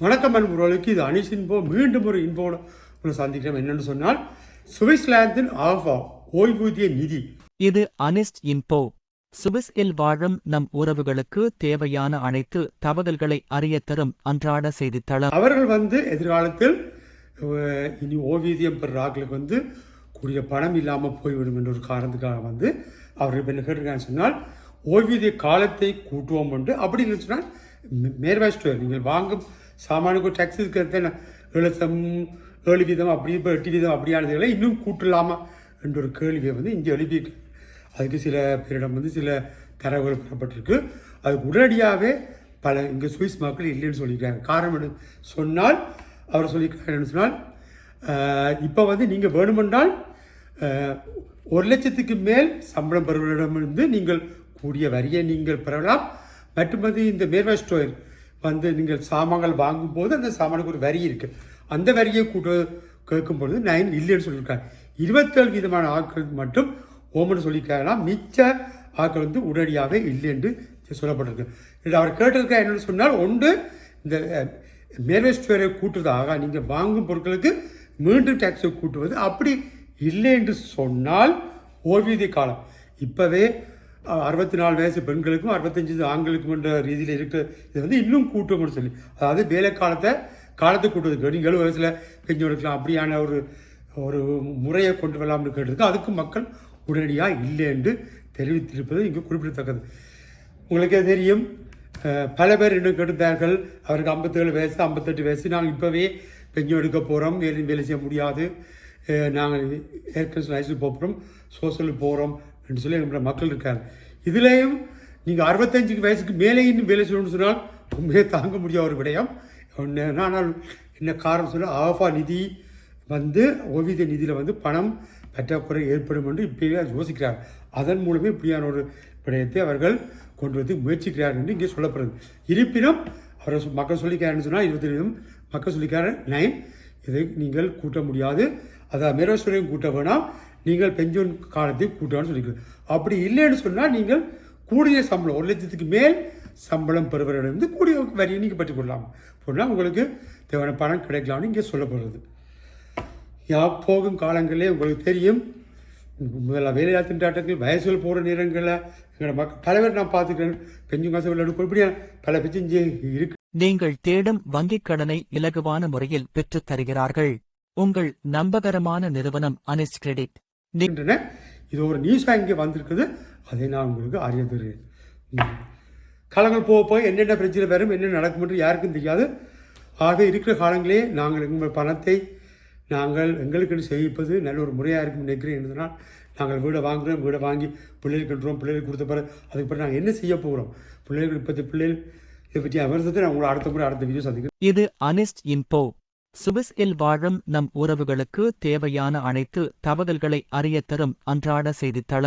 வணக்கம் அன்புறவுகளுக்கு இது அனிஷ் இன்போ மீண்டும் ஒரு இன்போட உங்களை சந்திக்கிறோம் என்னன்னு சொன்னால் சுவிட்சர்லாந்தின் ஆல்ஃபா ஓய்வூதிய நிதி. இது அனிஸ்ட் இன்போ. சுவிஸில் வாழும் நம் உறவுகளுக்கு தேவையான அனைத்து தகவல்களை அறியத் தரும் அன்றாட செய்தித்தளம். அவர்கள் வந்து எதிர்காலத்தில் இனி ஓய்வூதியம் பெறுற ஆட்களுக்கு வந்து கூடிய பணம் இல்லாமல் போய்விடும் என்ற ஒரு காரணத்துக்காக வந்து அவர்கள் என்ன கேட்டிருக்காங்கன்னு சொன்னால் ஓய்வூதிய காலத்தை கூட்டுவோம் என்று. அப்படி இல்லைன்னு சொன்னால் மேர்வா ஸ்டோர் நீங்கள் வாங்கும் சாமானுக்கு டேக்ஸ் இருக்கிறது ஏழு லட்சம் ஏழு வீதம் அப்படி இப்போ எட்டு வீதம் அப்படியானதுகளை இன்னும் கூட்டலாமா என்ற ஒரு கேள்வியை வந்து இங்கே எழுப்பியிருக்கு அதுக்கு சில பேரிடம் வந்து சில தரவுகள் பெறப்பட்டிருக்கு. அது உடனடியாகவே பல இங்கே சுவிஸ் மக்கள் இல்லைன்னு சொல்லியிருக்காங்க. காரணம் என்ன சொன்னால் அவர் சொல்லியிருக்காருன்னு சொன்னால் இப்போ வந்து நீங்கள் வேணுமென்றால் ஒரு லட்சத்துக்கு மேல் சம்பளம் பெறுவரிடமிருந்து நீங்கள் கூடிய வரியை நீங்கள் பெறலாம். மற்றும் வந்து இந்த மேர்வா ஸ்டோர் வந்து நீங்கள் சாமான்கள் வாங்கும்போது அந்த சாமானுக்கு ஒரு வரி இருக்குது அந்த வரியை கூட்ட கேட்கும் பொழுது நைன் இல்லைன்னு சொல்லியிருக்காங்க. இருபத்தேழு விதமான ஆட்கள் மட்டும் ஓமன் சொல்லியிருக்காங்கன்னா மிச்ச ஆட்கள் வந்து உடனடியாகவே இல்லை என்று சொல்லப்பட்டிருக்கு அவர் கேட்டிருக்கா என்னென்னு சொன்னால் ஒன்று இந்த மேர்வெஸ்டுவரை கூட்டுவதாக நீங்கள் வாங்கும் பொருட்களுக்கு மீண்டும் டேக்ஸை கூட்டுவது அப்படி இல்லை என்று சொன்னால் ஓய்வூதிய காலம். இப்போவே அறுபத்தி நாலு வயசு பெண்களுக்கும் அறுபத்தஞ்சு ஆண்களுக்கும் என்ற ரீதியில் இருக்கிற இது வந்து இன்னும் கூட்டம்னு சொல்லி. அதாவது வேலை காலத்தை காலத்தை கூட்டுவதுக்கு நீங்கள் எழுபது வயசில் பெஞ்சு எடுக்கலாம் அப்படியான ஒரு ஒரு முறையை கொண்டு வரலாம்னு கேட்டிருக்கு. அதுக்கு மக்கள் உடனடியாக இல்லை என்று தெரிவித்திருப்பது இங்கு குறிப்பிடத்தக்கது. உங்களுக்கே தெரியும் பல பேர் இன்னும் கெடுத்தார்கள் அவருக்கு ஐம்பத்தேழு வயசு ஐம்பத்தெட்டு வயசு. நாங்கள் இப்போவே பெஞ்சு எடுக்க போகிறோம் வேலை வேலை செய்ய முடியாது. நாங்கள் ஏற்கனவே லைசன்ஸ் போகிறோம். சோசியலுக்கு போகிறோம். என்று சொல்லி என்ற மக்கள் இருக்காங்க. இதுலேயும் நீங்கள் அறுபத்தஞ்சுக்கு வயசுக்கு மேலே இன்னும் வேலை செய்யணும்னு சொன்னால் உண்மையே தாங்க முடியாத ஒரு விடயம். ஒன்று ஆனால் என்ன காரணம் சொன்னால் ஆஃபா நிதி வந்து ஓவிய நிதியில் வந்து பணம் பற்றாக்குறை ஏற்படும் என்று இப்பயே யோசிக்கிறார். அதன் மூலமே இப்படியான ஒரு விடயத்தை அவர்கள் கொண்டு வந்து முயற்சிக்கிறார் என்று இங்கே சொல்லப்படுது. இருப்பினும் அவர் மக்கள் சொல்லிக்கிறாருன்னு சொன்னால் இருபத்தி வீதம் மக்கள் சொல்லிக்கிறார் நைன். இதை நீங்கள் கூட்ட முடியாது. அதாவது மேரோஸ்வரையும் கூட்ட வேணாம். நீங்கள் பெஞ்சோன் காலத்தை கூட்டணும்னு சொல்லிக்கிறோம் அப்படி இல்லைன்னு சொன்னால் நீங்கள் கூடிய சம்பளம் ஒரு லட்சத்துக்கு மேல் சம்பளம் பெறுவரிடமிருந்து கூடிய வரியை நீங்கள் பெற்றுக்கொள்ளலாம் போனால் உங்களுக்கு தேவையான பணம் கிடைக்கலாம்னு இங்கே சொல்லப்படுறது யா போகும் காலங்களிலே உங்களுக்கு தெரியும் முதல்ல வேலையா திண்டாட்டங்கள் வயசுகள் போகிற நேரங்களில் எங்களோட மக்கள் பல பேர் நான் பார்த்துக்கிறேன். பெஞ்சும் காசு விளையாடு இப்படியா பல பிச்சு இருக்கு. நீங்கள் தேடும் வங்கிக் கடனை இலகுவான முறையில் பெற்றுத் தருகிறார்கள். உங்கள் நம்பகரமான நிறுவனம் அனிஸ் கிரெடிட் நீ- இது ஒரு நியூஸாக இங்கே வந்திருக்குது. அதை நான் உங்களுக்கு அறிய தருகிறேன் ம். காலங்கள் போக போய் என்னென்ன பிரச்சனை வரும் என்ன நடக்கும் என்று யாருக்கும் தெரியாது. ஆக இருக்கிற காலங்களே நாங்கள் எங்கள் பணத்தை நாங்கள் எங்களுக்குன்னு செய்விப்பது நல்ல ஒரு முறையாக இருக்கும் நினைக்கிறேன் என்றால் நாங்கள் வீடை வாங்குகிறோம் வீடை வாங்கி பிள்ளைகளுக்கு கட்டுறோம் பிள்ளைகளுக்கு கொடுத்த பிறகு அதுக்கு பிறகு நாங்கள் என்ன செய்ய போகிறோம்? பிள்ளைகளுக்கு இப்போது பிள்ளைகள் இதை பற்றி விவரத்தை நான் உங்களை அடுத்த முறை அடுத்த வீடியோ சந்திக்கிறேன். இது அனிஸ்ட் இன்போ சுவிஸில் வாழும் நம் உறவுகளுக்கு தேவையான அனைத்து தகவல்களை அறிய தரும் அன்றாட செய்தித்தளம்.